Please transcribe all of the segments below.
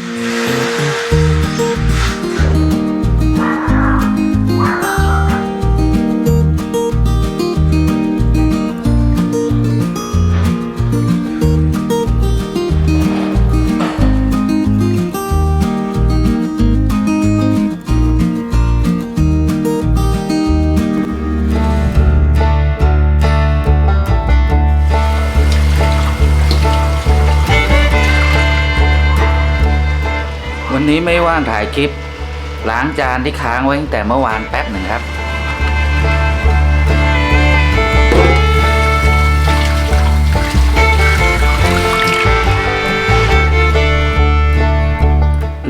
Música วันนี้ไม่ว่างถ่ายคลิป ล้างจานที่ค้างไว้ตั้งแต่เมื่อวานแป๊บหนึ่งครับ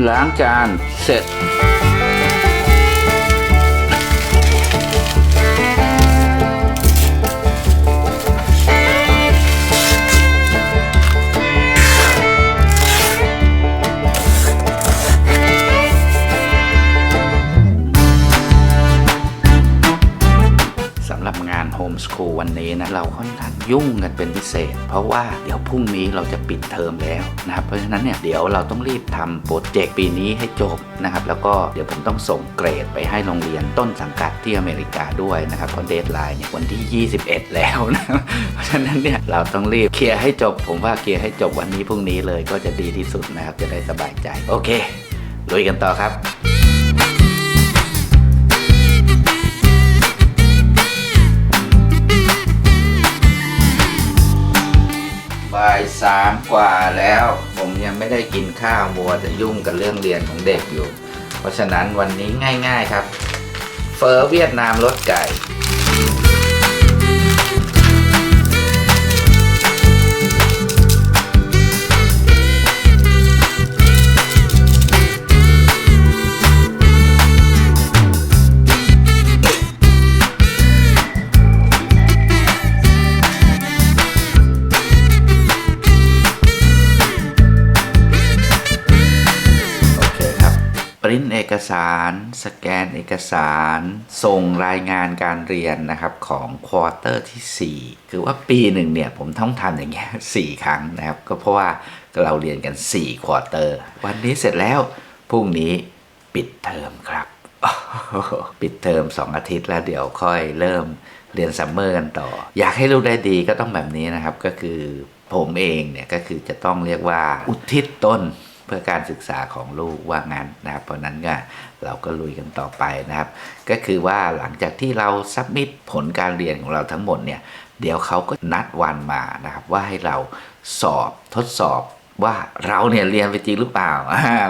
ล้างจานเสร็จ มส o ูลวันนี้นะเราค่อนข้างยุ่งกันเป็นพิเศษ เพราะว่าเดี๋ยวพรุ่งนี้เราจะปิดเทอมแล้วนะครับเพราะฉะนั้นเนี่ยเดี๋ยวเราต้องรีบทำโปรเจกต์ปีนี้ให้จบนะครับแล้วก็เดี๋ยวผมต้องส่งเกรดไปให้โรงเรียนต้นสังกัดที่อเมริกาด้วยนะครับเพราะเดทไลน์เนี่ยวันที่ 21 แล้วนะเพราะฉะนั้นเนี่ยเราต้องรีบเคลียร์ให้จบ ผมว่าเคลียร์ให้จบวันนี้พรุ่งนี้เลยก็จะดีที่สุดนะครับจะได้สบายใจโอเคลุยกันต่อครับ บ่ายสามกว่าแล้ว ผมยังไม่ได้กินข้าวมัวแต่ยุ่งกับเรื่องเรียนของเด็กอยู่ เพราะฉะนั้นวันนี้ง่าย ๆครับ เฟอร์เวียดนามรสไก่ ริ้นเอกสาร สแกนเอกสาร ส่งรายงานการเรียนนะครับของควอเตอร์ที่ 4 คือว่าปีหนึ่งเนี่ยผมต้องทำอย่างเงี้ย4ครั้งนะครับ ก็เพราะว่าเราเรียนกัน4ควอเตอร์วันนี้เสร็จแล้วพรุ่งนี้ปิดเทอมครับ ปิดเทอม2 อาทิตย์แล้วเดี๋ยวค่อยเริ่มเรียนซัมเมอร์กันต่อ อยากให้ลูกได้ดีก็ต้องแบบนี้นะครับก็คือผมเองเนี่ยก็คือจะต้องเรียกว่าอุทิศตน เพื่อการศึกษาของลูกว่างั้นนะครับเพราะนั้นก็เราก็ลุยกันต่อไปนะครับ ก็คือว่าหลังจากที่เราสับมิดผลการเรียนของเราทั้งหมดเนี่ยเดี๋ยวเขาก็นัดวันมานะครับว่าให้เราสอบทดสอบ ว่าเราเนี่ยเรียนไปจริงหรือเปล่า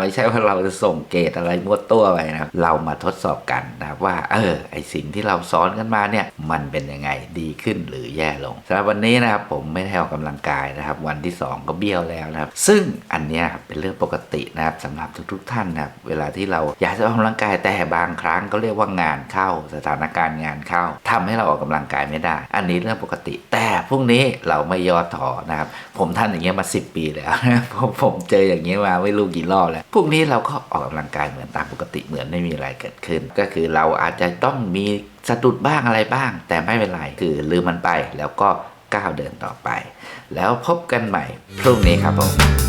ไม่ใช่ว่าเราจะส่งเกรดอะไรมั่วตัวไปนะเรามาทดสอบกันนะครับว่าเออไอสิ่งที่เราสอนกันมาเนี่ยมันเป็นยังไงดีขึ้นหรือแย่ลงสำหรับวันนี้นะครับผมไม่ได้ออกกำลังกายนะครับ วันที่ 2 ก็เบี้ยวแล้วนะครับ ซึ่งอันเนี้ยเป็นเรื่องปกตินะครับสำหรับทุกๆท่านนะครับเวลาที่เราอยากจะออกกำลังกายแต่บางครั้งก็เรียกว่างานเข้าสถานการณ์งานเข้าทำให้เราออกกำลังกายไม่ได้ อันนี้เรื่องปกติ แต่พรุ่งนี้เราไม่ย่อท้อนะครับ ผมทำอย่างเงี้ยมา 10 ปีแล้วผมผมเจออย่างนี้มาไม่รู้กี่รอบแล้ว พวกนี้เราก็ออกกำลังกายเหมือนตามปกติเหมือนไม่มีอะไรเกิดขึ้น ก็คือเราอาจจะต้องมีสะดุดบ้างอะไรบ้าง แต่ไม่เป็นไรคือลืมมันไปแล้วก็ก้าวเดินต่อไป แล้วพบกันใหม่พรุ่งนี้ครับผม